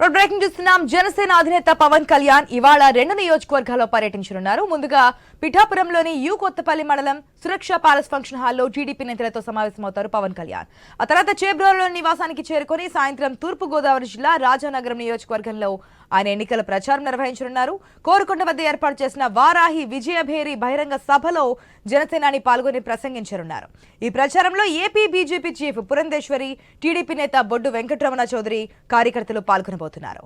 Road breaking చూస్తున్నాం. జనసేన అధినేత పవన్ కళ్యాణ్ ఇవాళ రెండు నియోజకవర్గాల్లో పర్యటించనున్నారు. ముందుగా పిఠాపురంలోని యు కొత్తపల్లి మండలం సురక్ష ప్యాలెస్ ఫంక్షన్ హాల్లో టీడీపీ నేతలతో సమావేశమవుతారు పవన్ కళ్యాణ్. ఆ తర్వాత చేబ్రోలులోని నివాసానికి చేరుకొని సాయంత్రం తూర్పు గోదావరి జిల్లా రాజానగరం నియోజకవర్గంలో ఆయన ఎన్నికల ప్రచారం నిర్వహించనున్నారు. కోరుకొండ వద్ద ఏర్పాటు చేసిన వారాహి విజయభేరి బహిరంగ సభలో జనసేనాని పాల్గొని ప్రసంగించనున్నారు. ఈ ప్రచారంలో AP BJP chief Purandeswari TDP నేత బొడ్డు వెంకటరమణ చౌదరి కార్యకర్తలు పాల్గొనబోతున్నారు.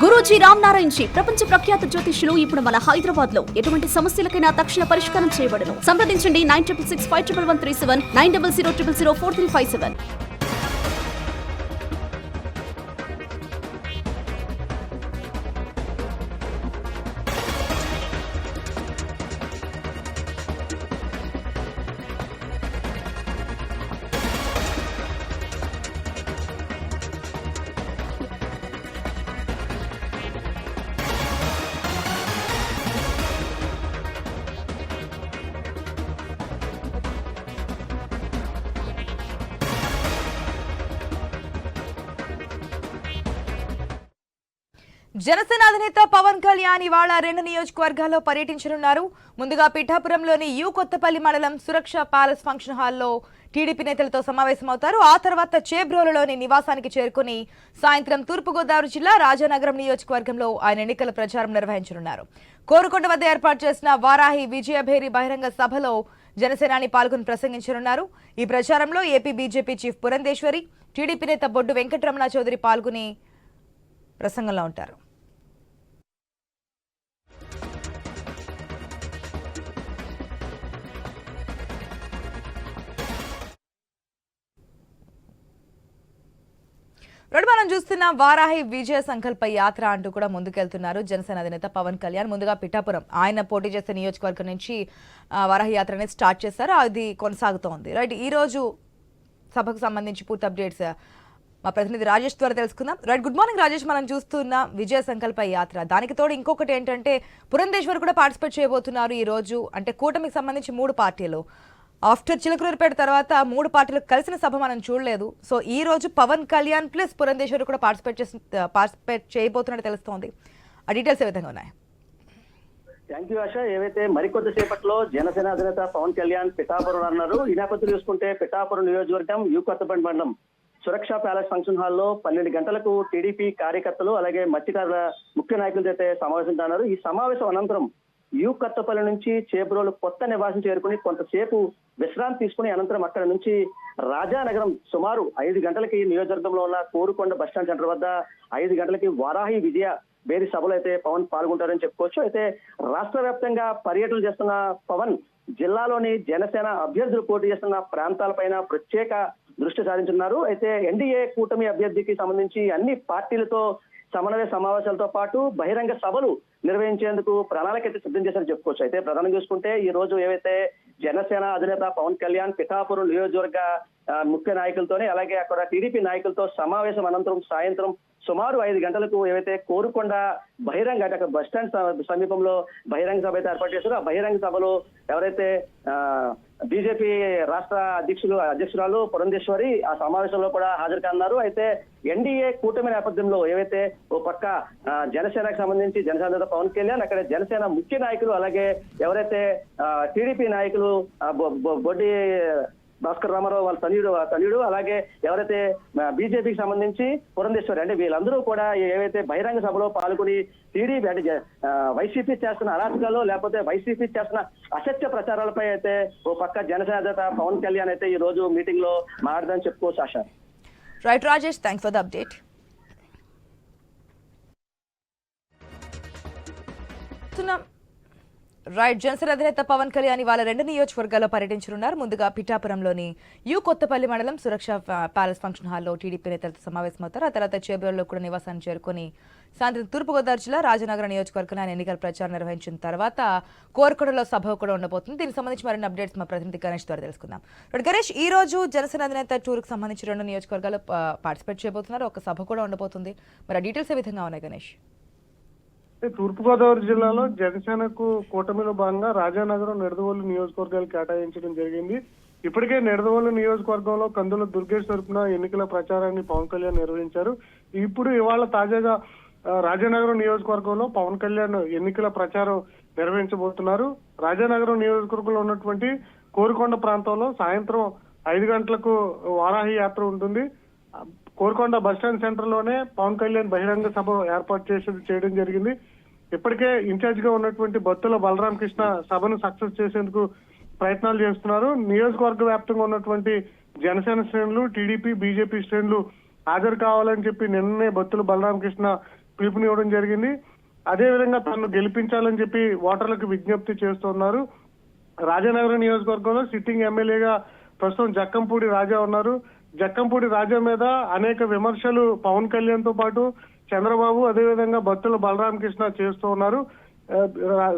గురూజీ రామ్ నారాయణ్ జీ ప్రపంచ ప్రఖ్యాత జ్యోతిష్యులు ఇప్పుడు మన హైదరాబాద్లో ఎటువంటి సమస్యలకైనా తక్షణ పరిష్కారం చేయబడను. సంప్రదించండి nine triple six five triple one three seven nine double zero triple zero four three five seven. Janasena అధినేత పవన్ కళ్యాణ్ ఇవాళ రెండు నియోజకవర్గాల్లో పర్యటించనున్నారు. ముందుగా పిఠాపురంలోని యు కొత్తపల్లి మండలం సురక్ష ప్యాలెస్ ఫంక్షన్ హాల్లో టీడీపీ నేతలతో సమావేశమవుతారు. ఆ తర్వాత చేబ్రోలులోని నివాసానికి చేరుకుని సాయంత్రం తూర్పుగోదావరి జిల్లా రాజానగరం నియోజకవర్గంలో ఆయన ఎన్నికల ప్రచారం నిర్వహించనున్నారు. కోరుకొండ వద్ద ఏర్పాటు చేసిన వారాహి విజయభేరి బహిరంగ సభలో జనసేనాని పాల్గొని ప్రసంగించనున్నారు. ఈ ప్రచారంలో AP BJP chief Purandeswari TDP నేత బొడ్డు వెంకటరమణ చౌదరి పాల్గొని ప్రసంగంలో ఉంటారు. ఇప్పుడు మనం చూస్తున్న వారాహి విజయ సంకల్ప యాత్ర అంటూ కూడా ముందుకెళ్తున్నారు జనసేన అధినేత పవన్ కళ్యాణ్. ముందుగా పిఠాపురం. ఆయన పోటీ చేసే నియోజకవర్గం నుంచి వారాహి యాత్ర అనేది స్టార్ట్ చేస్తారు అది కొనసాగుతోంది. రైట్ ఈ రోజు సభకు సంబంధించి పూర్తి అప్డేట్స్ మా ప్రతినిధి రాజేష్ ద్వారా తెలుసుకుందాం. Right good morning Rajesh. మనం చూస్తున్న విజయ సంకల్ప యాత్ర దానికి తోడు ఇంకొకటి ఏంటంటే పురంధేశ్వర్ కూడా పార్టిసిపేట్ చేయబోతున్నారు ఈ రోజు. అంటే కూటమికి సంబంధించి మూడు పార్టీలు. ఆఫ్టర్ చిలకలూరుపేట తర్వాత మూడు పార్టీలు కలిసిన సభ మనం చూడలేదు. సో ఈ రోజు పవన్ కళ్యాణ్ ప్లస్ పురంధేశ్వరి కూడా పార్టిసిపేట్ చేసి పార్టిసిపేట్ చేయబోతున్నట్టు తెలుస్తోంది. ఆ డీటెయిల్స్ ఏ విధంగా ఉన్నాయి? Thank you Asha. ఏవైతే మరికొద్ది సేపట్లో జనసేన అధినేత పవన్ కళ్యాణ్ పిఠాపురం అన్నారు ఈ నేపథ్యం చూసుకుంటే పిఠాపురం నియోజకవర్గం యూ కొత్తపండి మండలం సురక్ష ప్యాలెస్ ఫంక్షన్ హాల్లో పన్నెండు గంటలకు టీడీపీ కార్యకర్తలు అలాగే మత్స్యకారుల ముఖ్య నాయకులతో అయితే సమావేశం కానున్నారు. ఈ సమావేశం అనంతరం యూ కత్తపల్లి నుంచి చేబ్రోలు కొత్త నివాసం చేరుకుని కొంతసేపు విశ్రాంతి తీసుకుని అనంతరం అక్కడ నుంచి రాజానగరం సుమారు ఐదు గంటలకి నియోజకవర్గంలో ఉన్న కోరుకొండ బస్టాండ్ సెంటర్ వద్ద ఐదు గంటలకి వారాహి విజయ వేరి సభలో అయితే పవన్ పాల్గొంటారని చెప్పుకోవచ్చు. అయితే రాష్ట్ర వ్యాప్తంగా పర్యటన చేస్తున్న పవన్ జిల్లాలోని జనసేన అభ్యర్థులు పోటీ చేస్తున్న ప్రాంతాలపైన ప్రత్యేక దృష్టి సారించున్నారు అయితే ఎన్డీఏ కూటమి అభ్యర్థికి సంబంధించి అన్ని పార్టీలతో సమన్వయ సమావేశాలతో పాటు బహిరంగ సభలు నిర్వహించేందుకు ప్రణాళిక అయితే సిద్ధం చేశారని చెప్పుకోవచ్చు. అయితే ప్రధానం చూసుకుంటే ఈ రోజు ఏవైతే జనసేన అధినేత పవన్ కళ్యాణ్ పిఠాపురం నియోజకవర్గ ముఖ్య నాయకులతోనే అలాగే అక్కడ టీడీపీ నాయకులతో సమావేశం అనంతరం సాయంత్రం సుమారు ఐదు గంటలకు ఏవైతే కోరుకొండ బహిరంగ అంటే అక్కడ బస్ స్టాండ్ సమీపంలో బహిరంగ సభ అయితే ఏర్పాటు చేశారో ఆ బహిరంగ సభలో ఎవరైతే బీజేపీ రాష్ట్ర అధ్యక్షులు అధ్యక్షురాలు పురంధేశ్వరి ఆ సమావేశంలో కూడా హాజరు కానున్నారు. అయితే ఎన్డీఏ కూటమి నేపథ్యంలో ఏవైతే ఓ పక్క జనసేనకు సంబంధించి జనసేన పవన్ కళ్యాణ్ అక్కడ జనసేన ముఖ్య నాయకులు అలాగే ఎవరైతే టీడీపీ నాయకులు ఆ, బొడ్డి భాస్కర్ రామారావు వాళ్ళ తనయుడు తనయుడు అలాగే ఎవరైతే బీజేపీకి సంబంధించి పురంధేశ్వరి అంటే వీళ్ళందరూ కూడా ఏవైతే బహిరంగ సభలో పాల్గొని టీడీపీ అంటే వైసీపీ చేస్తున్న అరాచకాలు లేకపోతే వైసీపీ చేస్తున్న అసత్య ప్రచారాలపై అయితే ఓ పక్క జనసేన పవన్ కళ్యాణ్ అయితే ఈ రోజు మీటింగ్లో మాట్లాడదని చెప్పుకోవచ్చు Asha right Rajesh thanks for the update right Janasena అధినేత పవన్ కళ్యాణ్ ఇవాళ రెండు నియోజకవర్గాల్లో పర్యటించనున్నారు. ముందుగా పిఠాపురంలోని యు కొత్తపల్లి మండలం సురక్ష ప్యాలెస్ ఫంక్షన్ హాల్లో టీడీపీ నేతలతో సమావేశమవుతారు. ఆ తర్వాత చేబ్రోల్లో కూడా నివాసాన్ని చేరుకుని సాయంత్రం తూర్పుగోదావరి జిల్లా రాజనగర నియోజకవర్గంలో ఆయన ఎన్నికల ప్రచారం నిర్వహించిన తర్వాత కోరకొండలో సభ కూడా ఉండబోతుంది. దీనికి సంబంధించి మరిన్ని అప్డేట్స్ మా ప్రతినిధి గణేష్ ద్వారా తెలుసుకుందాం. గణేష్ ఈ రోజు జనసేన అధినేత టూర్కి సంబంధించి రెండు నియోజకవర్గాలు పార్టిసిపేట్ చేయబోతున్నారు. ఒక సభ కూడా ఉండబోతుంది. మరి డీటెయిల్స్ ఏ విధంగా ఉన్నాయి గణేష్? తూర్పుగోదావరి జిల్లాలో జనసేనకు కూటమిలో భాగంగా రాజానగరం నిడదవోలు నియోజకవర్గాలు కేటాయించడం జరిగింది. ఇప్పటికే నిడదవోలు నియోజకవర్గంలో కందుల దుర్గేష్ తరపున ఎన్నికల ప్రచారాన్ని పవన్ కళ్యాణ్ నిర్వహించారు. ఇప్పుడు ఇవాళ తాజాగా రాజానగరం నియోజకవర్గంలో పవన్ కళ్యాణ్ ఎన్నికల ప్రచారం నిర్వహించబోతున్నారు. రాజానగరం నియోజకవర్గంలో ఉన్నటువంటి కోరుకొండ ప్రాంతంలో సాయంత్రం ఐదు గంటలకు వారాహి యాత్ర ఉంటుంది. కోరికొండ కోరుకొండ బస్టాండ్ సెంటర్లోనే పవన్ కళ్యాణ్ బహిరంగ సభ ఏర్పాటు చేసి చేయడం జరిగింది. ఇప్పటికే ఇన్ఛార్జ్గా ఉన్నటువంటి బత్తుల బలరామకృష్ణ సభను సక్సెస్ చేసేందుకు ప్రయత్నాలు చేస్తున్నారు. నియోజకవర్గ వ్యాప్తంగా ఉన్నటువంటి జనసేన శ్రేణులు టీడీపీ బీజేపీ శ్రేణులు హాజరు కావాలని చెప్పి నిన్ననే బత్తుల బలరామకృష్ణ పిలుపునివ్వడం జరిగింది. అదే విధంగా తను గెలిపించాలని చెప్పి ఓటర్లకు విజ్ఞప్తి చేస్తున్నారు రాజానగరం నియోజకవర్గంలో సిట్టింగ్ ఎమ్మెల్యేగా ప్రస్తుతం జక్కంపూడి రాజా ఉన్నారు. జక్కంపూడి రాజా మీద అనేక విమర్శలు పవన్ కళ్యాణ్తో పాటు చంద్రబాబు అదేవిధంగా భక్తుల బలరామకృష్ణ చేస్తూ ఉన్నారు.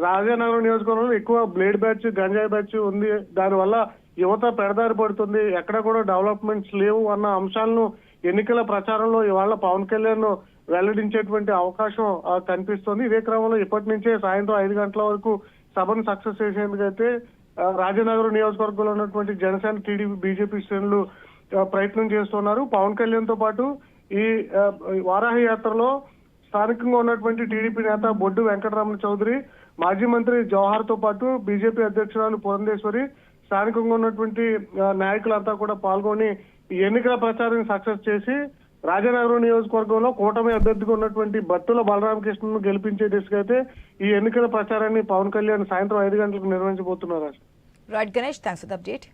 రాజానగరం నియోజకవర్గంలో ఎక్కువ బ్లేడ్ బ్యాచ్ గంజాయి బ్యాచ్ ఉంది. దానివల్ల యువత పెడదారి పడుతుంది. ఎక్కడ కూడా డెవలప్మెంట్స్ లేవు అన్న అంశాలను ఎన్నికల ప్రచారంలో ఇవాళ పవన్ కళ్యాణ్ వెల్లడించేటువంటి అవకాశం కనిపిస్తోంది. ఇదే క్రమంలో ఇప్పటి నుంచే సాయంత్రం ఐదు గంటల వరకు సభను సక్సెస్ చేసేందుకైతే రాజనగరం నియోజకవర్గంలో ఉన్నటువంటి జనసేన టీడీపీ బీజేపీ శ్రేణులు ప్రయత్నం చేస్తున్నారు. పవన్ కళ్యాణ్తో పాటు ఈ ఆ, వారాహి యాత్రలో స్థానికంగా ఉన్నటువంటి టీడీపీ నేత బొడ్డు వెంకటరమణ చౌదరి మాజీ మంత్రి జవహర్తో పాటు బీజేపీ అధ్యక్షురాలు పురంధేశ్వరి స్థానికంగా ఉన్నటువంటి నాయకులంతా కూడా పాల్గొని ఈ ఎన్నికల ప్రచారం సక్సెస్ చేసి రాజనగరం నియోజకవర్గంలో కూటమి అభ్యర్థిగా ఉన్నటువంటి బత్తుల బలరామకృష్ణను గెలిపించే దిశగా అయితే ఈ ఎన్నికల ప్రచారాన్ని పవన్ కళ్యాణ్ సాయంత్రం ఐదు గంటలకు నిర్వహించబోతున్నారు. Right Ganesh thanks for update